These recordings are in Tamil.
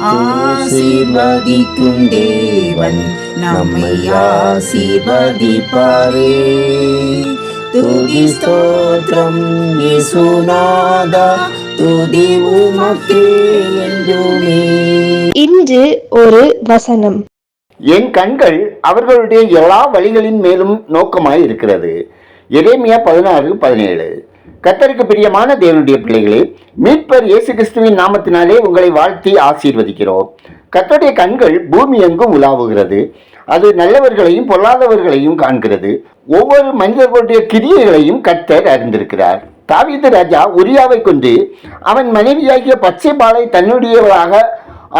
ஆசீர்வதிக்கும் தேவன் நம்மை ஆசீர்வதிப்பாரே. துதி ஸ்தோத்திரம் இயேசுநாதா துதி உமக்கே என்றுமே. இன்று ஒரு வசனம். என் கண்கள் அவர்களுடைய எல்லா வழிகளின் மேலும் நோக்கமாய் இருக்கிறது எரேமியா பதினாறு பதினேழு. கத்தருக்கு பிரியமான தேவனுடைய பிள்ளைகளே மீட்பர் இயேசு கிறிஸ்துவின் நாமத்தினாலே உங்களை வாழ்த்தி ஆசீர்வதிக்கிறோம். கத்தருடைய கண்கள் பூமி எங்கும் உலாவுகிறது. அது நல்லவர்களையும் பொல்லாதவர்களையும் காண்கிறது. ஒவ்வொரு மனிதர்களுடைய கிரியைகளையும் கத்தர் அறிந்திருக்கிறார். தாவீது ராஜா உரியாவை கொண்டு அவன் மனைவியாகிய பச்சை பாலை தன்னுடையவளாக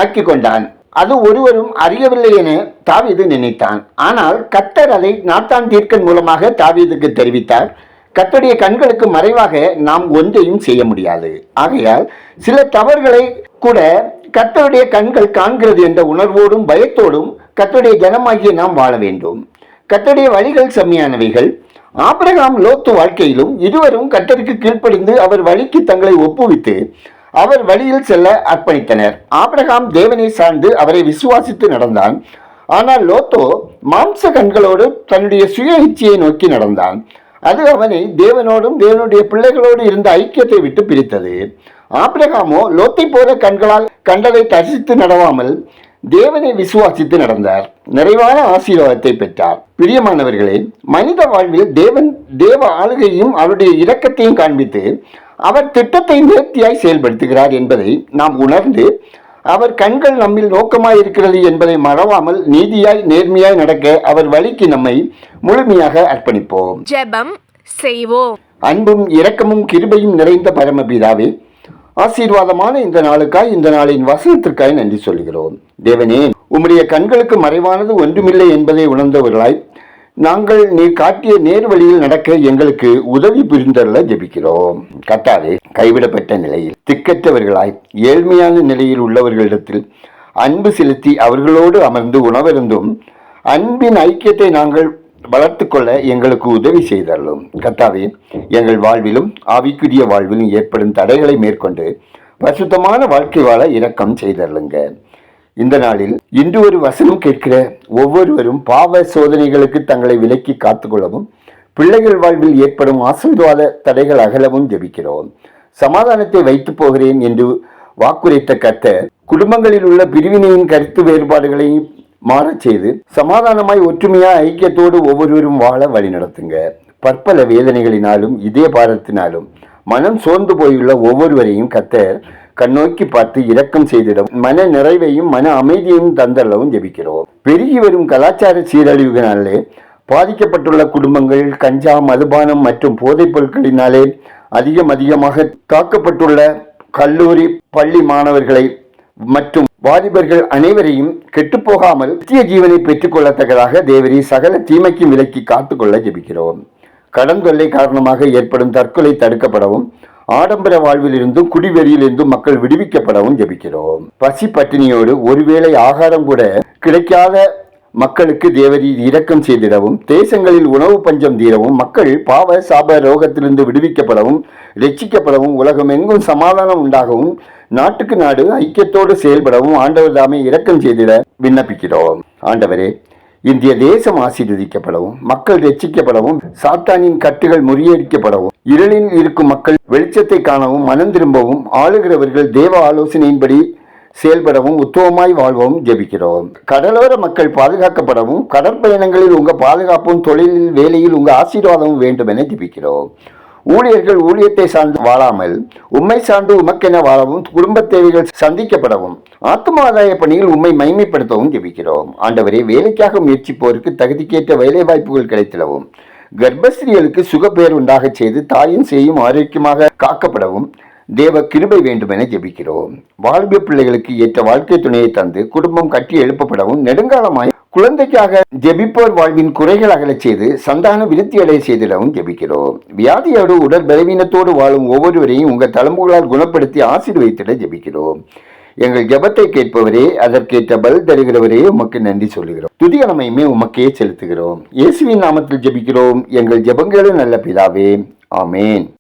ஆக்கி கொண்டான் அது ஒருவரும் அறியவில்லை என தாவீது நினைத்தான். ஆனால் கத்தர் அதை நாத்தான் தீர்க்கன் மூலமாக தாவீதுக்கு தெரிவித்தார். கத்தடைய கண்களுக்கு மறைவாக நாம் ஒன்றையும் செய்ய முடியாது. ஆகையால் சில தவறுகளை கூட கத்தருடைய கண்கள் காண்கிறது என்ற உணர்வோடும் பயத்தோடும் கத்தருடைய ஜனமாகிய நாம் வாழ வேண்டும். கத்தருடைய வழிகள் செம்மையானவைகள். ஆபிரகாம் லோத்து வாழ்க்கையிலும் இருவரும் கத்தருக்கு கீழ்ப்படிந்து அவர் வழிக்கு தங்களை ஒப்புவித்து அவர் வழியில் செல்ல அர்ப்பணித்தனர். ஆபிரகாம் தேவனை சார்ந்து அவரை விசுவாசித்து நடந்தான். ஆனால் லோத்தோ மாம்ச கண்களோடு தன்னுடைய சுய இச்சையை நோக்கி நடந்தான். அது அவனை தேவனோடும் தேவனுடைய பிள்ளைகளோடு இருந்த ஐக்கியத்தை விட்டு பிரித்தது. ஆபிரகாமோ லோத்தை போல கண்களால் கண்டதை தரிசித்து நடவாமல் தேவனை விசுவாசித்து நடந்தார். நிறைவான ஆசீர்வாதத்தை பெற்றார். பிரியமானவர்களே மனித வாழ்வில் தேவன் தேவ ஆளுகையும் அவருடைய இரக்கத்தையும் காண்பித்து அவர் திட்டத்தை நேர்த்தியாய் செயல்படுத்துகிறார் என்பதை நாம் உணர்ந்து அவர் கண்கள் நம்மில் நோக்கமாய் இருக்கிறது என்பதை மறவாமல் நீதியாய் நேர்மையாய் நடக்க அவர் வழிக்கு நம்மை முழுமையாக அர்ப்பணிப்போம். ஜெபம் செய்வோம். அன்பும் இரக்கமும் கிருபையும் நிறைந்த பரமபிதாவே ஆசீர்வாதமான இந்த நாளுக்காய் இந்த நாளின் வசனத்திற்காய் நன்றி சொல்கிறோம். தேவனே உம்முடைய கண்களுக்கு மறைவானது ஒன்றுமில்லை என்பதை உணர்ந்தவர்களாய் நாங்கள் நீ காட்டிய நேர் வழியில் நடக்க எங்களுக்கு உதவி புரிந்தருள ஜெபிக்கிறோம். கத்தாவே கைவிடப்பட்ட நிலையில் திக்கற்றவர்களாய் ஏழ்மையான நிலையில் உள்ளவர்களிடத்தில் அன்பு செலுத்தி அவர்களோடு அமர்ந்து உணவருந்தும் அன்பின் ஐக்கியத்தை நாங்கள் வளர்த்து கொள்ள எங்களுக்கு உதவி செய்தள்ளும் கத்தாவே எங்கள் வாழ்விலும் ஆவிக்குரிய வாழ்விலும் ஏற்படும் தடைகளை மேற்கொண்டு பரிசுத்தமான வாழ்க்கை வாழ இரக்கம் செய்தள்ளுங்க இந்த நாளில் இன்று ஒரு வசனம் கேட்கிற ஒவ்வொருவரும் பாவ சோதனைகளுக்கு தங்களை விலக்கி காத்துக்கொள்ளவும் பிள்ளைகள் வாழ்வில் ஏற்படும் ஆசீர்வாத தடைகள் அகலவும் ஜெபிக்கிறோம். சமாதானத்தை வைத்து போகிறேன் என்று வாக்குரைத்த கர்த்தர் குடும்பங்களில் உள்ள பிரிவினையின் கருத்து வேறுபாடுகளை மாறச் செய்து சமாதானமாய் ஒற்றுமையா ஐக்கியத்தோடு ஒவ்வொருவரும் வாழ வழிநடத்துங்க பற்பல வேதனைகளினாலும் இதே பாரத்தினாலும் மனம் சோர்ந்து போயுள்ள ஒவ்வொருவரையும் கத்தர் கண்ணோக்கி பார்த்து இரக்கம் செய்திடும் மன நிறைவையும் மன அமைதியையும் தந்தள்ளவும் ஜெபிக்கிறோம். பெருகி வரும் கலாச்சார சீரழிவுகளினாலே பாதிக்கப்பட்டுள்ள குடும்பங்கள் கஞ்சா மதுபானம் மற்றும் போதைப் பொருட்களினாலே அதிகம் அதிகமாக தாக்கப்பட்டுள்ள கல்லூரி பள்ளி மாணவர்களை மற்றும் வாலிபர்கள் அனைவரையும் கெட்டுப்போகாமல் நித்திய ஜீவனை பெற்றுக்கொள்ளத்தக்கதாக தேவரி சகல தீமைக்கும் விலக்கி காத்துக்கொள்ள ஜெபிக்கிறோம். கடன் தொல்லை காரணமாக ஏற்படும் தற்கொலை தடுக்கப்படவும் ஆடம்பர வாழ்விலிருந்தும் குடிவெறியிலிருந்தும் மக்கள் விடுவிக்கப்படவும் ஜெபிக்கிறோம். பசி பட்டினியோடு ஒருவேளை ஆகாரம் கூட கிடைக்காத மக்களுக்கு தேவரி இரக்கம் செய்திடவும் தேசங்களில் உணவு பஞ்சம் தீரவும் மக்கள் பாவ சாப ரோகத்திலிருந்து விடுவிக்கப்படவும் ரட்சிக்கப்படவும் உலகம் எங்கும் சமாதானம் உண்டாகவும் நாட்டுக்கு நாடு ஐக்கியத்தோடு செயல்படவும் ஆண்டவர் தாமே இரக்கம் செய்திட விண்ணப்பிக்கிறோம். ஆண்டவரே இந்திய தேசம் ஆசீர்வதிக்கப்படவும் மக்கள் ரட்சிக்கப்படவும் சாத்தானின் கட்டுகள் முறியடிக்கப்படவும் இருளில் இருக்கும் மக்கள் வெளிச்சத்தை காணவும் மனம் திரும்பவும் ஆளுகிறவர்கள் தேவ ஆலோசனையின்படி செயல்படவும் உத்தவமாய் வாழ்வோம் ஜெபிக்கிறோம். கடலோர மக்கள் பாதுகாக்கப்படவும் கடற்பயணங்களில் உங்க பாதுகாப்பும் தொழிலில் வேலையில் உங்க ஆசீர்வாதமும் வேண்டும் என ஜெபிக்கிறோம். ஊழியர்கள் ஊழியத்தை சார்ந்து வாழாமல் உண்மை சார்ந்து உமக்கென வாழவும் குடும்ப தேவைகள் சந்திக்கப்படவும் ஆத்ம ஆதாய பணியில் உண்மை மைமைப்படுத்தவும் ஜெபிக்கிறோம். ஆண்டவரே வேலைக்காக முயற்சிப்போருக்கு தகுதிக்கேற்ற வேலை வாய்ப்புகள் கிடைத்திடவும். கர்ப்பஸ்திரிகளுக்கு சுகப்பேர் உண்டாகச் செய்து தாயும் செய்யும் ஆரோக்கியமாக காக்கப்படவும். தேவ கிருபை வேண்டும் என ஜெபிக்கிறோம். வாழ்வு பிள்ளைகளுக்கு ஏற்ற வாழ்க்கை துணையை தந்து குடும்பம் கட்டி எழுப்பப்படவும் நெடுங்காலமாய் குழந்தைக்காக ஜெபிப்போர் வாழ்வின் குறைகள் அகலச் செய்து சந்தான விருத்தி அடைய செய்திடவும் ஜெபிக்கிறோம். வியாதியோடு உடல் பலவீனத்தோடு வாழும் ஒவ்வொருவரையும் உங்கள் தலைமுகளால் குணப்படுத்தி ஆசீர்வதித்திட ஜெபிக்கிறோம். எங்கள் ஜபத்தை கேட்பவரே அதற்கேற்ற பதில் தருகிறவரே உமக்கு நன்றி சொல்லுகிறோம். துதியனமையுமே உமக்கே செலுத்துகிறோம். இயேசுவின் நாமத்தில் ஜெபிக்கிறோம். எங்கள் ஜெபங்களும் நல்ல பிதாவே. ஆமேன்.